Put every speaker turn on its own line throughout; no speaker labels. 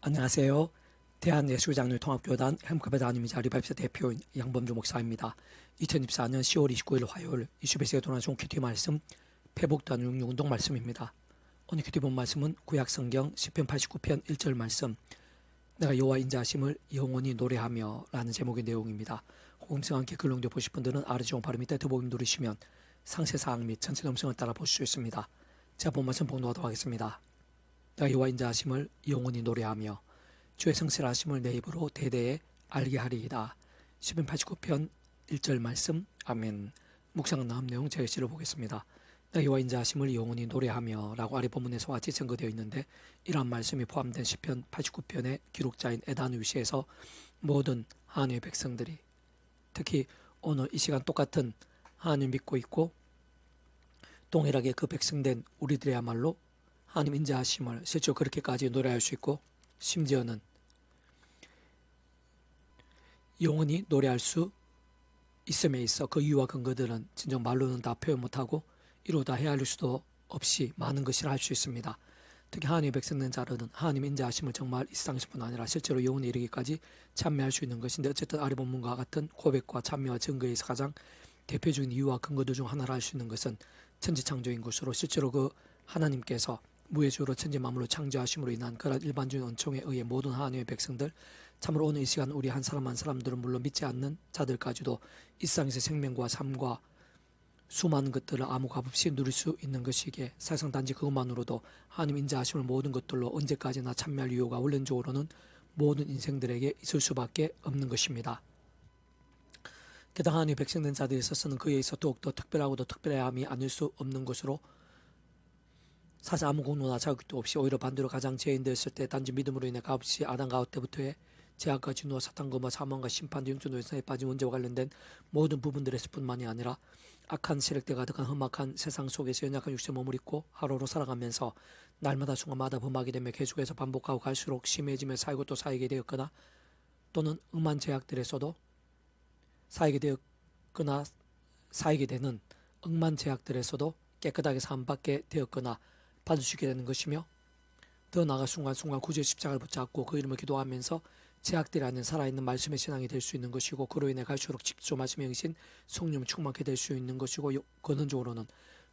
안녕하세요. 대한예수장로통합교단 햄카베 단임이자 리바입스 대표인 양범주 목사입니다. 2024년 10월 29일 화요일 이슈베스에 도난 종 큐티 말씀 회복단 운동 말씀입니다. 오늘 큐티 본 말씀은 구약성경 10편 89편 1절 말씀 내가 여호와 인자하심을 영원히 노래하며 라는 제목의 내용입니다. 호음성 함께 글롱도 보실 분들은 아르지온 바로 밑에 더보기 누르시면 상세사항 및 전체 음성을 따라 보실 수 있습니다. 제가 본 말씀 봉독하도록 하겠습니다. 여호와 인자하심을 영원히 노래하며 주의 성실하심을 내 입으로 대대에 알게 하리이다. 10편 89편 1절 말씀 아멘 묵상 나음 내용 제시를 보겠습니다. 내가 여호와 인자하심을 영원히 노래하며 라고 아래 본문에서 같이 증거되어 있는데 이러한 말씀이 포함된 10편 89편의 기록자인 에단 위시에서 모든 한의 백성들이 특히 오늘 이 시간 똑같은 하나님 믿고 있고 동일하게 그 백성된 우리들이야말로 하나님 인자하심을 실제로 그렇게까지 노래할 수 있고 심지어는 영원히 노래할 수 있음에 있어 그 이유와 근거들은 진정 말로는 다 표현 못하고 이루다 헤아릴 수도 없이 많은 것이라 할수 있습니다. 특히 하나님의 백성된 자들은 하나님 인자하심을 정말 일상식뿐 아니라 실제로 영원히 이르기까지 참여할 수 있는 것인데 어쨌든 아래 본문과 같은 고백과 참여와 증거에서 가장 대표적인 이유와 근거들 중 하나라 할수 있는 것은 천지창조인 것으로 실제로 그 하나님께서 무예주로 천지 만물을 창조하심으로 인한 그런 일반적인 은총에 의해 모든 하나님의 백성들 참으로 오늘 이 시간 우리 한 사람 한 사람들은 물론 믿지 않는 자들까지도 일상에서 생명과 삶과 수많은 것들을 아무 값 없이 누릴 수 있는 것이기에 사실상 단지 그것만으로도 하나님 인자하심을 모든 것들로 언제까지나 참여할 이유가 원론적으로는 모든 인생들에게 있을 수밖에 없는 것입니다. 게다가 하나님 백성된 자들에 있어서는 그에 있어 더욱더 특별하고도 특별함이 아닐 수 없는 것으로 사실 아무 공로나 자격도 없이 오히려 반대로 가장 죄인되었을 때 단지 믿음으로 인해 값없이 아담 가웃 때부터의 제약과 진노와 사탄과 사망과 심판 영적 노예에 빠진 문제와 관련된 모든 부분들에서 뿐만이 아니라 악한 세력대 가득한 험악한 세상 속에서 연약한 육체 몸을 입고 하루로 살아가면서 날마다 순간마다 범하게 되며 계속해서 반복하고 갈수록 심해지며 살고 또 사이게 되었거나 또는 음한 제약들에서도 사이게 되었거나 사이게 되는 억만 제약들에서도 깨끗하게 삶받게 되었거나 받을 수 있게 되는 것이며 더 나아가 순간순간 구주의 십자가를 붙잡고 그 이름을 기도하면서 제약들이라는 살아있는 말씀의 신앙이 될 수 있는 것이고 그로 인해 갈수록 직접 말씀의 영신 성령 충만케 될수 있는 것이고 요- 근원적으로는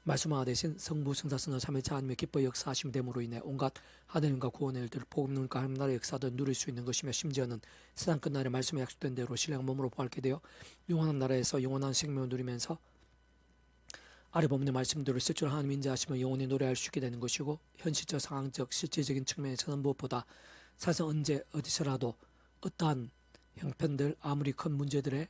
말씀화 대신 성부 성사성을 삼일차 하나님의 기뻐 역사하심 됨으로 인해 온갖 하나님과 구원의 일들 복음론과 하나님 나라의 역사도 누릴 수 있는 것이며 심지어는 세상 끝날에 말씀에 약속된 대로 신령 몸으로 부활케 되어 영원한 나라에서 영원한 생명을 누리면서 아래 본문의 말씀대로 실제로 하나님 인자하시면 영원히 노래할 수 있게 되는 것이고 현실적 상황적 실제적인 측면에서는 무엇보다 사실 언제 어디서라도 어떠한 형편들 아무리 큰 문제들에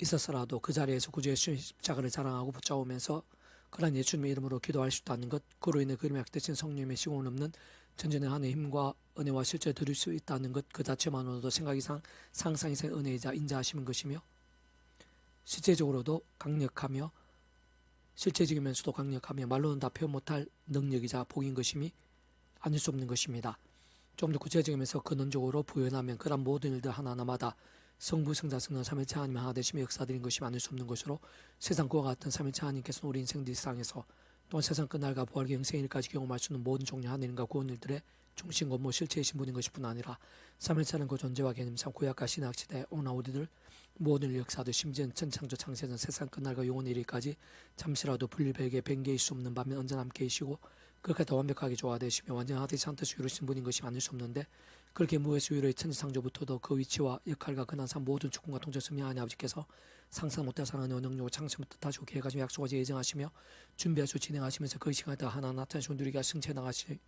있어서라도 그 자리에서 구주의 십자가를 자랑하고 붙잡으면서 그러한 예수님의 이름으로 기도할 수 있다는 것 그로 인해 그림의 약대신 성령의 시공을 넘는 전전의 하나의 힘과 은혜와 실제 드릴 수 있다는 것 그 자체만으로도 생각 이상 상상 이상 은혜이자 인자하시는 것이며 실제적으로도 강력하며 실제적이면서도 강력하며 말로는 다 표현 못할 능력이자 복인 것임이 아닐 수 없는 것입니다. 좀 더 구체적이면서 근원적으로 부연하면 그런 모든 일들 하나하나마다 성부, 성자, 성령, 삼일체 하나님 하나 되심의 역사들인 것이 아닐 수 없는 것으로 세상 그와 같은 삼일체 하나님께서는 우리 인생들 일상에서 또한 세상 끝날과 부활기 영생일까지 경험할 수 있는 모든 종류 하나님과 구원 일들의 중심 건모 실체이신 분인 것일 뿐 아니라 삼일체는 그 존재와 개념상 구약과 신학 시대 오나 우리들 모든 일 역사도 심지어는 천창조 창세전 세상 끝날과 영원 이르기까지 잠시라도 분리백에 뱅개일 수 없는 반면 언제나 함께 계시고 그렇게 더 완벽하게 조화되시며 완전하듯이 한뜻이 이루신 분인 것이 아닐 수 없는데 그렇게 무에서 유로의 천지창조부터도 그 위치와 역할과 근한상 모든 주권과 통제성이 하나님 아버지께서 상상 못할 사랑의 능력을 창세부터 다시고 계획하시며 약속하지 예정하시며 준비하시고 진행하시면서 그 시간에 다 하나 나타내시고 누리게 승체 나가시는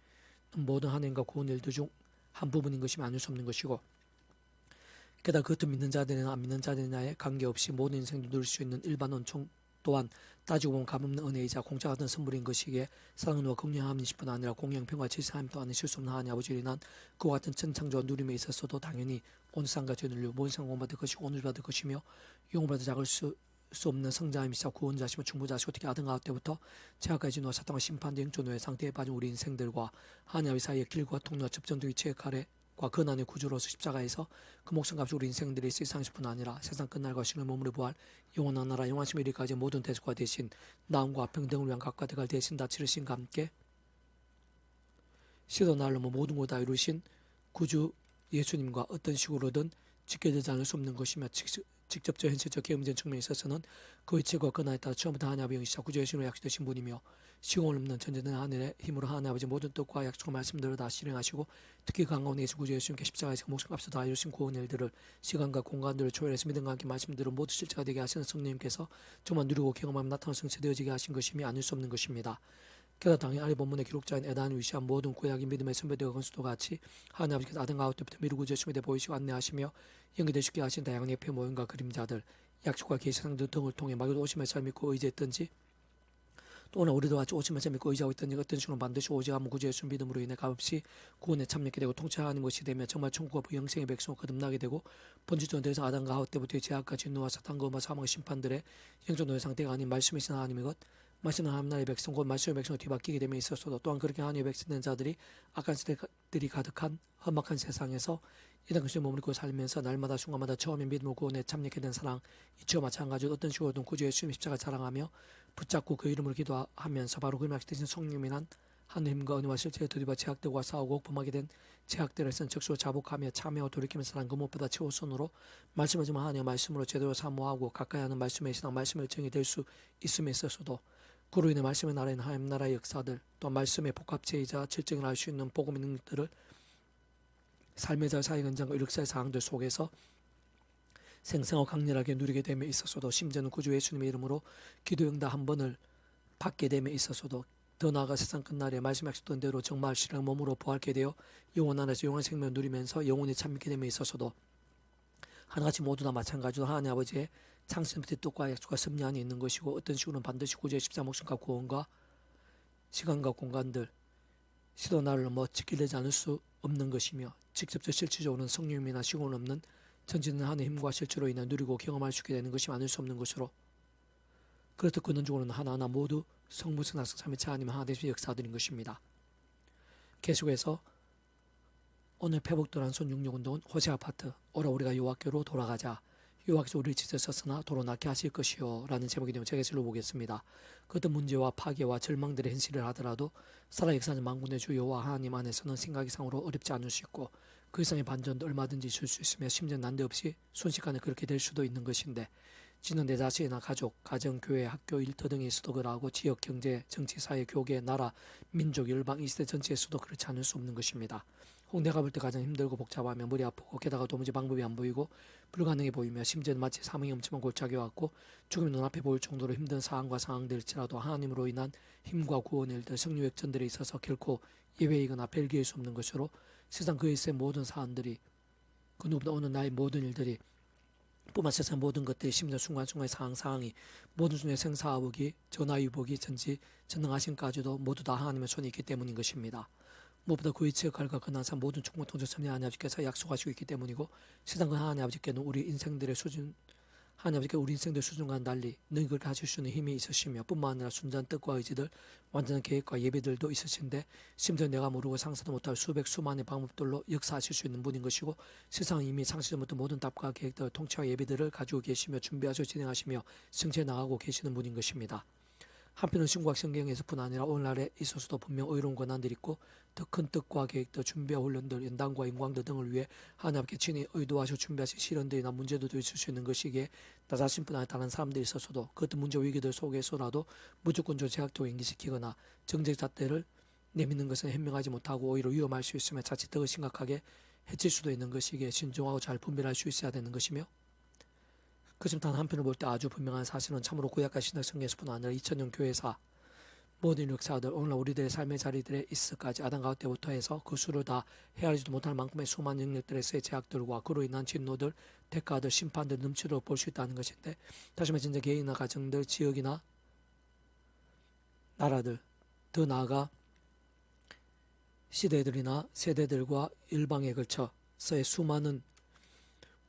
모든 하나님과 구원 일들 중한 부분인 것이 아닐 수 없는 것이고 게다가 그것도 믿는 자들이나 안 믿는 자들이나에 관계없이 모든 인생도 누릴 수 있는 일반 은총 또한 따지고 보면 값없는 은혜이자 공짜 같은 선물인 것이기에 사랑과 공양함이 뿐 아니라 공양평과 질서함 또한 있을 수 없는 하나님 아버지를 인한 그와 같은 천창조와 누림에 있어서도 당연히 오늘 상과 죄를 모든 상공 받을 것이고 오늘 받을 것이며 영을 받을 작을 수, 수 없는 성자임이사 구원자시며 충분자시고 특히 아등 가을 때부터 제약까지 놓아 사탕과 심판대 영존의 상태에 빠진 우리 인생들과 하나님 사이의 길과 통로와 접전도 위치의 가래 과 근한의 구주로서 십자가에서 그 목숨 값이 우리 인생들의 세상뿐 아니라 세상 끝날과 신의 몸으로 부활 영원한 나라 영원심 이르기까지 모든 대속과 대신 나음과 평등을 위한 각과 대갈 대신 다 치르신과 함께 시도 날로 모든 것다 이루신 구주 예수님과 어떤 식으로든 지켜지지 않을 수 없는 것이며 직- 직접적 현실적 경제적 측면에 있어서는 그 이치가 그나에 따라 처음부터 하나님 아버지 영이시자 구주 예수님을 약속되신 분이며 시공을 없는 전제된 하늘의 힘으로 하나님 아버지 모든 뜻과 약속과 말씀들을 다 실행하시고 특히 계신 구주 예수님께 십자가에서 목숨 값을 다 이루신 구원 일들을 시간과 공간들을 초월해서 믿음과 함께 말씀들을 모두 실체가 되게 하시는 성령님께서 정말 누리고 경험하며 나타나는 성체되어지게 하신 것임이 아닐 수 없는 것입니다. 게다가 당연히 아래 본문의 기록자인 에단을 위시한 모든 구약의 믿음의 선배들과 건수도 같이 하나님 아버지께서 아담과 하와 때부터 미루고 대해 보이시고 안내하시며 연기되시게 하신 다양한 예표 모형과 그림자들 약속과 계시상들 등을 통해 마귀도 오심의 삶 믿고 의지했던지 또 오늘 우리도 같이 오심의 삶 믿고 의지하고 있던지 어떤 식으로 반드시 오직하면 구주 예수 믿음으로 인해 값없이 구원에 참여하게 되고 통치하는 것이 되며 정말 천국과 영생의 백성을 거듭나게 되고 본질적으로 더 이상 아담과 하와 때부터 제약과 진노와 사탄과 음악 사망의 심판들의 영적 노예 상태가 아닌 말씀이신 하나님의 것 말씀은 하나님 나라의 백성 곧 말씀의 백성을 뒤바뀌게 됨에 있어서도 또한 그렇게 하나님의 백성된 자들이 악한 세대들이 가득한 험악한 세상에서 이런 것을 머무르고 살면서 날마다 순간마다 처음에 믿음을 구원에 참여하게 된 사랑 이치와 마찬가지로 어떤 식으로든 구주 예수님 십자가 자랑하며 붙잡고 그 이름을 기도하면서 바로 그 말씀되신 성령이란 하느님과 은혜와 실체에 드디어 제약들과 싸우고 범하게 된 제약들에선 적수로 자복하며 참여하고 돌이키면서 사는 그 무엇보다 최우선으로 말씀을 좀 하나님의 말씀으로 제대로 사모하고 가까이 하는 말씀의 신앙 말씀의 정이 될 수 있음에 있어서도 그로 인해 말씀의 나라인 하나님 나라의 역사들 또 말씀의 복합체이자 질증을 알 수 있는 복음의 능력들을 삶의 잘 사역 현장과 일역사의 상황들 속에서 생생하고 강렬하게 누리게 됨에 있어서도 심지어는 구주 예수님의 이름으로 기도 응답 한 번을 받게 됨에 있어서도 더 나아가 세상 끝날에 말씀 약속된 대로 정말 실행 몸으로 부활케 되어 영원 안에서 영원 생명을 누리면서 영원히 참게 됨에 있어서도 하나같이 모두 다 마찬가지로 하나님 아버지의 창신부터 뜻과 약속과 섭리 안에 있는 것이고 어떤 식으로는 반드시 구주의 십자 목숨과 구원과 시간과 공간들 시도 나를 넘어 지킬되지 않을 수 없는 것이며 직접적 실질적으로는 성령이나 시공은 없는 전지는 하나의 힘과 실체로 인해 누리고 경험할 수 있게 되는 것이 많을 수 없는 것으로 그렇듯 근원적으로는 하나하나 모두 성부성 낙성 삼위차 아니면 하나 되신 역사들인 것입니다. 계속해서 오늘 회복도란 손 66운동은 호세 아파트 오라 우리가 여호와께로 돌아가자 여호와께서 우리를 찢으셨으나 도로 낳게 하실 것이요 라는 제목이 되면 제가 읽어보겠습니다. 그 어떤 문제와 파괴와 절망들의 현실을 하더라도 살아 역사는 만군의 주 여호와 하나님 안에서는 생각 이상으로 어렵지 않을 수 있고 그 이상의 반전도 얼마든지 있을 수 있으며 심지어 난데없이 순식간에 그렇게 될 수도 있는 것인데 지는 내 자신이나 가족, 가정, 교회, 학교, 일터 등에 있어도 그러하고 지역, 경제, 정치, 사회, 교계, 나라, 민족, 열방, 이 시대 전체에서도 그렇지 않을 수 없는 것입니다. 혹 내가 볼 때 가장 힘들고 복잡하며 머리 아프고 게다가 도무지 방법이 안 보이고 불가능해 보이며 심지어는 마치 사망이 엄청난 골짜기 왔고 죽음이 눈앞에 보일 정도로 힘든 상황과 상황들일지라도 하나님으로 인한 힘과 구원의 일들 성령 역전들에 있어서 결코 예외이거나 벨기할 수 없는 것으로 세상 그 일세 모든 사안들이 그 누구보다 오늘 나의 모든 일들이 뿐만 세상 모든 것들이 심지어 순간순간의 상황 상황이 모든 중에 생사화복이 전화위복이 전지 전능하심까지도 모두 다 하나님의 손에 있기 때문인 것입니다. 무엇보다 그 이치의 갈과 그 난사 모든 충분 통제 섭리 하나님 아버지께서 약속하시고 있기 때문이고 세상 그 하나님 아버지께는 우리 인생들의 수준 하나님 아버지께 우리 인생들 수준과는 달리 너희 그렇게 하실 수 있는 힘이 있으시며 뿐만 아니라 순전한 뜻과 의지들 완전한 계획과 예배들도 있으신데 심지어 내가 모르고 상상도 못할 수백 수만의 방법들로 역사하실 수 있는 분인 것이고 세상은 이미 상시전부터 모든 답과 계획들 통치와 예배들을 가지고 계시며 준비하셔 진행하시며 승체 나가고 계시는 분인 것입니다. 한편은 신구학 성경에서뿐 아니라 오늘날에 있어서도 분명 의로운 권한들이 있고 더 큰 뜻과 계획들 준비와 훈련들 연단과 인광들 등을 위해 하나님께 친히 의도하시고 준비하신 시련들이나 문제들도 있을 수 있는 것이기에 나 자신뿐 아니라 다른 사람들이 있어서도 그 어떤 문제 위기들 속에서라도 무조건적으로 제약적으로 인기시키거나 정책 잣대를 내미는 것은 현명하지 못하고 오히려 위험할 수 있으며 자칫 더 심각하게 해칠 수도 있는 것이기에 신중하고 잘 분별할 수 있어야 되는 것이며 그지만 단 한편을 볼때 아주 분명한 사실은 참으로 구약과 신약 성경에서뿐 아니라 2000년 교회사 모든 역사들 오늘날 우리들의 삶의 자리들에 있어까지 아담 가우 때부터 해서 그 수를 다 헤아리지도 못할 만큼의 수많은 영역들에서의 제약들과 그로 인한 진노들, 대가들, 심판들 넘치도록 볼 수 있다는 것인데 다시 말해 진짜 개인이나 가정들, 지역이나 나라들 더 나아가 시대들이나 세대들과 일방에 걸쳐서의 수많은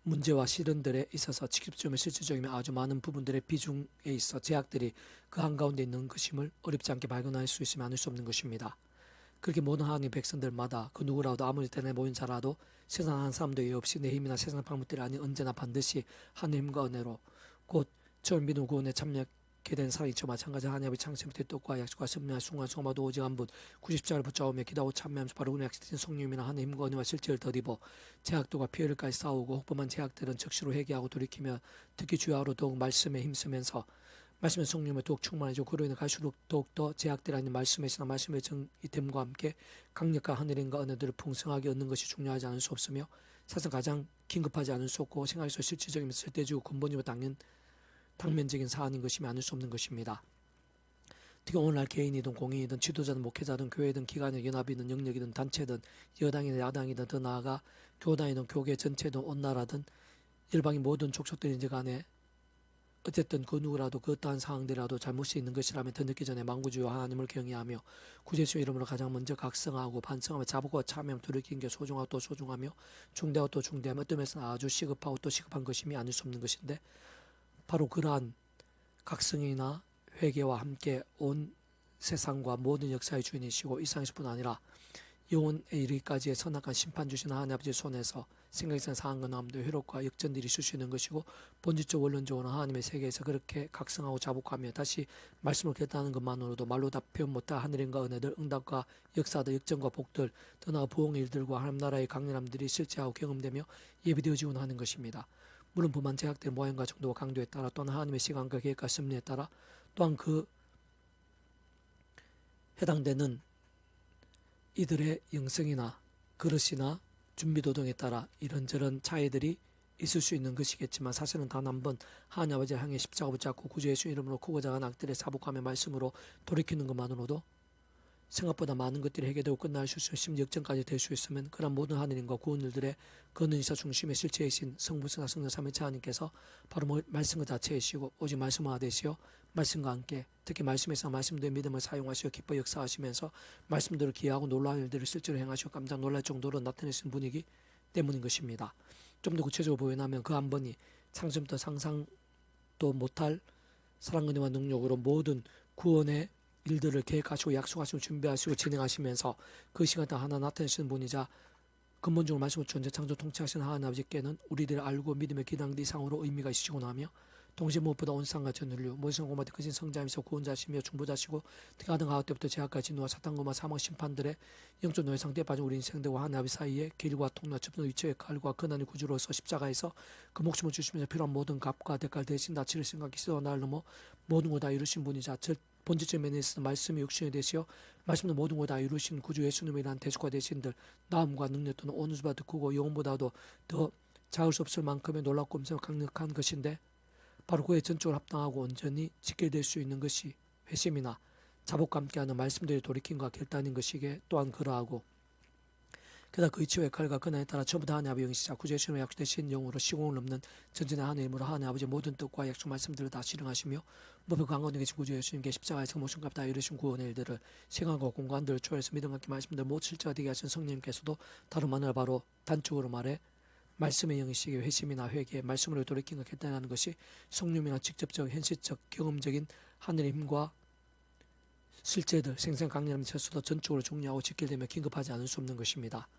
문제와 시련들에 있어서 직접적이며 실질적이며 아주 많은 부분들의 비중에 있어 제약들이 그 한가운데 있는 것임을 어렵지 않게 발견할 수 있으면 아닐 수 없는 것입니다. 그렇게 모든 하나님 백성들마다 그 누구라도 아무리 때내 모인 자라도 세상 한 사람도 예 없이 내 힘이나 세상 방법들이 아닌 언제나 반드시 하나님과 은혜로 곧 처음 믿음 구원에 참여 하게 얻게 된 사람이 저 마찬가지 하나님의 창세부터 뜻과 약속과 선명한 순간 소마도 오직 한분 90자를 붙잡으며 기도하고 참여하면서 바로 은혜 약속된 성령님이나 하나님과 은혜와 실제를 덧입어 제약도가 피해를까지 싸우고 혹범한 제약들은 즉시로 회개하고 돌이키며 특히 주야로 더욱 말씀에 힘쓰면서 말씀의 성령에 더욱 충만해지고 그로 인해 갈수록 더욱더 제약들 아닌 말씀에서나 말씀의 정이됨과 함께 강력한 하늘인과 은혜들을 풍성하게 얻는 것이 중요하지 않을 수 없으며 사실 가장 긴급하지 않을 수 없고 생활에서 실질적이면서 절대적이고 근본적이고 당연 당면적인 사안인 것이면 아닐 수 없는 것입니다. 특히 오늘날 개인이든 공인이든 지도자든 목회자든 교회든 기관이든 연합이든 영역이든 단체든 여당이든 야당이든 더 나아가 교단이든 교계 전체든 온 나라든 일방의 모든 족속들인지 간에 어쨌든 그 누구라도 그 어떠한 상황들이라도 잘못이 있는 것이라면 더 늦기 전에 망구주와 하나님을 경외하며 구제수 이름으로 가장 먼저 각성하고 반성하며 자복과 참여하며 돌이키는 게 소중하고 또 소중하며 중대하고 또 중대하며 면에서는 아주 시급하고 또 시급한 것임이 아닐 수 없는 것인데 바로 그러한 각성이나 회개와 함께 온 세상과 모든 역사의 주인이시고 이 세상에서뿐 아니라 영혼에 이르기까지의 선악한 심판 주신 하나님 아버지의 손에서 생각상 상한 건함도 회로과 역전들이 있을 수 있는 것이고 본질적 원론적으로 하나님의 세계에서 그렇게 각성하고 자복하며 다시 말씀을 겠다는 것만으로도 말로 다 표현 못할 하늘인과 은혜들 응답과 역사들 역전과 복들 더 나아 부흥의 일들과 하나님 나라의 강렬함들이 실제하고 경험되며 예비되어지곤 하는 것입니다. 물론 부만 제약된 모양과 정도와 강도에 따라 또는 하나님의 시간과 계획과 섭리에 따라 또한 그 해당되는 이들의 영성이나 그릇이나 준비도 등에 따라 이런저런 차이들이 있을 수 있는 것이겠지만 사실은 단 한 번 하나님 아버지를 향해 십자가 붙잡고 구주 예수 이름으로 크고 작은 악들의 사복함의 말씀으로 돌이키는 것만으로도 생각보다 많은 것들이 해결되고 끝날 수 있으면 심지어 역전까지 될 수 있으면 그런 모든 하느님과 구원들의 그는 이사 중심의 실체이신 성부스나 성령 삼위체 하나님께서 바로 뭐- 말씀 그 자체이시고 오직 말씀화 되시어 말씀과 함께 특히 말씀에서 말씀대로 믿음을 사용하시어 기뻐 역사하시면서 말씀대로 기하고 놀라운 일들을 실제로 행하시어 깜짝 놀랄 정도로 나타내신 분이기 때문인 것입니다. 좀 더 구체적으로 보여나면 그 한 번이 상점부터 상상도 못할 사랑 은혜와 능력으로 모든 구원의 일들을 계획하시고 약속하시고 준비하시고 진행하시면서 그 시간 때 하나 나타내시는 분이자 근본적으로 말씀을 존재 창조 통치하시는 하나님 아버지께는 우리들을 알고 믿음의 기당대 이상으로 의미가 있으시고 나며 동시에 무엇보다 온 세상과 전율류 모든 공마대 크신 성자이면서 구원자시며 중보자시고 아등 하우 때부터 제약과 진노와 사탄고마 사망 심판들의 영적 노예 상태에 빠진 우리 인생들과 하나님 사이에 길과 통로 접는 위치의 칼과 근한의 구주로서 십자가에서 그 목숨을 주시면서 필요한 모든 값과 대가를 대신 다 치를 생각이 날 넘어 모든 걸다 이루신 분이자 절 본질적 면에서 말씀이 육신이 되시어 말씀도 모든 걸 다 이루신 구주 예수님이란 대속화 되신들 나음과 능력 또는 어느 수보다 크고 영혼보다도 더 작을 수 없을 만큼의 놀랍고 엄청 강력한 것인데 바로 그에 전적으로 합당하고 온전히 지켜질 수 있는 것이 회심이나 자복과 함께하는 말씀들의 돌이킴과 결단인 것이기에 또한 그러하고 게다가 그 이치의 칼과 그날에 따라 전부 다 하나님 아버지 영이시자 구제신으로 약속되신 영으로 시공을 넘는 전전의 하나님 힘으로 하나님 아버지 모든 뜻과 약속 말씀들을 다 실행하시며 강건에 계신 구주 예수님께 십자가에 서 모순값 다 이루신 구원의 일들을 시간과 공간들을 초월해서 믿음 함께 말씀들 모두 실제가 되게 하신 성령님께서도 다름 아니라 바로 단적으로 말해 말씀의 영이시기 회심이나 회개 말씀으로 돌이킨 것 결단하는 것이 성령이나 직접적 현실적 경험적인 하늘의 힘과 실제들 생생 강렬함이 있어서도 전적으로 중요하고 직결되며 긴급하지 않을 수 없는 것입니다.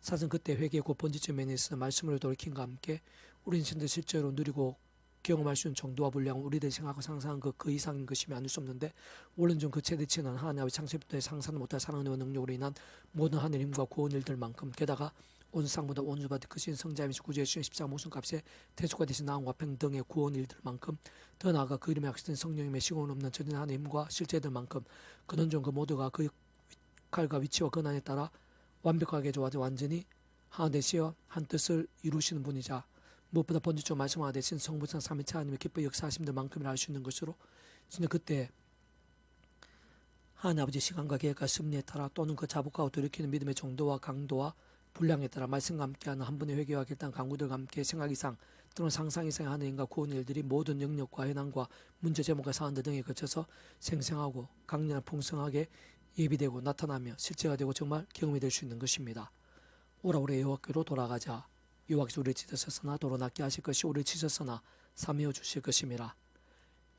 사실 그때 회개 곧 번지점 면에서 말씀으로 돌이킨과 함께 우리 인생들 실제로 누리고 경험할 수 있는 정도와 분량은 우리들이 생각하고 상상한 그, 그 이상인 것이면 아닐 수 없는데 원론전 그 최대치는 하나님의 창세부터 상상 못할 사랑과 능력으로 인한 모든 하늘 힘과 구원 일들만큼 게다가 온 세상보다 온수받은 크신 성자이면서 구주의 주신 십자가 모순 값에 대속가 되신 나음과 평등의 구원 일들만큼 더 나아가 그 이름에 약속된 성령님의 시공 없는 전진 하나님과 실제들만큼 근원전 그 모두가 그 칼과 위치와 근한에 따라 완벽하게 좋아져 완전히 하나 되시어 한 뜻을 이루시는 분이자 무엇보다 번지적 말씀하나 되신 성부상 삼위체 하나님의 기뻐 역사하심들 만큼이라 할수 있는 것으로 진짜 그때 하나님 아버지 시간과 계획과 섭리에 따라 또는 그 자복하고 돌이키는 믿음의 정도와 강도와 분량에 따라 말씀과 함께하는 한 분의 회개와 결단 강구들과 함께 생각 이상 또는 상상 이상의 하나님과 구원 일들이 모든 영역과 현황과 문제 제목과 사안들 등에 거쳐서 생생하고 강렬한 풍성하게 예비되고 나타나며 실제가 되고 정말 경험이 될 수 있는 것입니다. 오라 우리 여호와께로 돌아가자. 여호와께서 우리를 찢으셨으나 도로 낫게 하실 것이 우리를 찢으셨으나 사메어 주실 것임이라.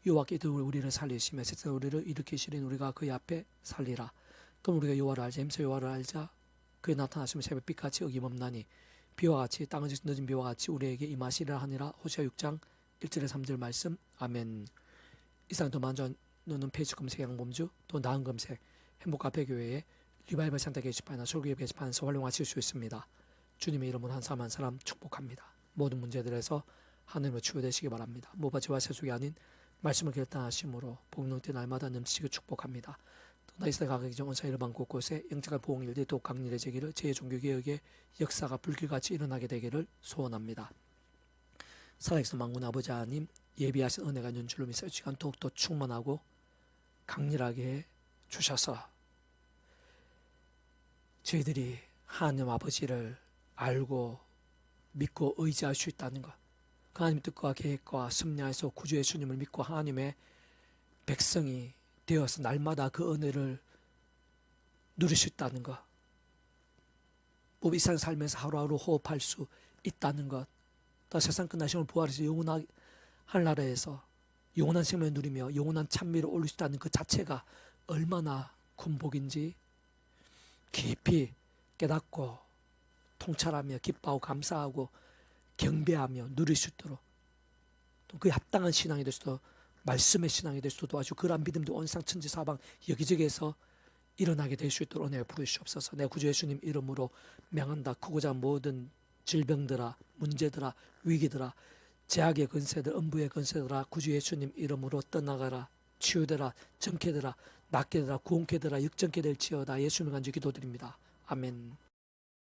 여호와께서 우리를 살리시며 세상 우리를 일으키시린 우리가 그의 앞에 살리라. 그럼 우리가 여호와를 알자 힘써 여호와를 알자 그의 나타나시면 새벽빛같이 어김없나니 비와 같이 땅을 늦은 비와 같이 우리에게 임하시리라 하니라 호시아 6장 1절에 3절 말씀 아멘 이상 더 먼저 너는 페이지 검색 양범주 또 나은 검색 행복 카페 교회의 리바이벌 산타 게시판이나 설교 게시판에서 활용하실 수 있습니다. 주님의 이름으로 한 사람 한 사람 축복합니다. 모든 문제들에서 하늘로 치유되시기 바랍니다. 모바지와 세속이 아닌 말씀을 결단하심으로 복능때 날마다 넘치게 축복합니다. 또나 이스라엘 가기 전 원사 일반 곳곳에 영적인 보응일들이 또 강렬해지기를 제 종교개혁의 역사가 불길같이 일어나게 되기를 소원합니다. 살아계신 망군 아버지 하나님 예비하신 은혜가 믿어 이 시간 더욱더 충만하고 강렬하게 해 주셔서 저희들이 하나님 아버지를 알고 믿고 의지할 수 있다는 것. 그 하나님 뜻과 계획과 섭리하에서 구주 예수님을 믿고 하나님의 백성이 되어서 날마다 그 은혜를 누릴 수 있다는 것. 뭐 이상 살면서 하루하루 호흡할 수 있다는 것. 또 세상 끝나시면 부활해서 영원한 하나라에서 영원한 생명을 누리며 영원한 찬미를 올릴 수 있다는 그 자체가 얼마나 큰 복인지 깊이 깨닫고 통찰하며 기뻐하고 감사하고 경배하며 누릴 수 있도록 또 그에 합당한 신앙이 될 수도 말씀의 신앙이 될 수도 아주 그러한 믿음도 온상 천지 사방 여기저기에서 일어나게 될 수 있도록 은혜 부르시옵소서. 내 구주 예수님 이름으로 명한다. 크고 작은 모든 질병들아 문제들아 위기들아 제약의 근세들 음부의 근세들아 구주 예수님 이름으로 떠나가라. 치유되라 정케되라 낫게 되라 구원케 되라 역정케 될지어다. 예수님 간주 기도드립니다. 아멘